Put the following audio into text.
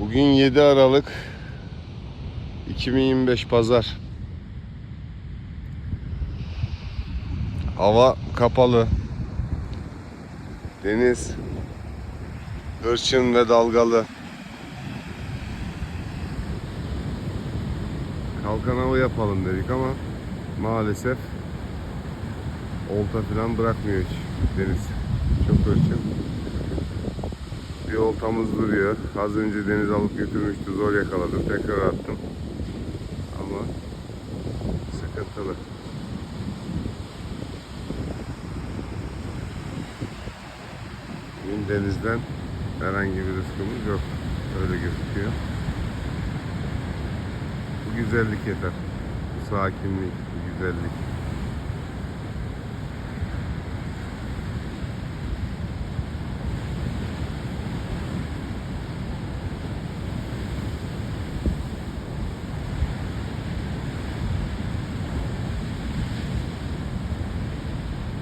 Bugün 7 Aralık 2025 Pazar. Hava kapalı. Deniz hırçın ve dalgalı. Kalkan hava yapalım dedik ama maalesef olta falan bırakmıyor hiç deniz. Çok hırçın. Bir oltamız duruyor. Az önce deniz alıp götürmüştü. Zor yakaladım. Tekrar attım. Ama sıkıntılı. Bugün denizden herhangi bir rızkımız yok. Öyle gözüküyor. Bu güzellik yeter. Bu sakinlik, bu güzellik.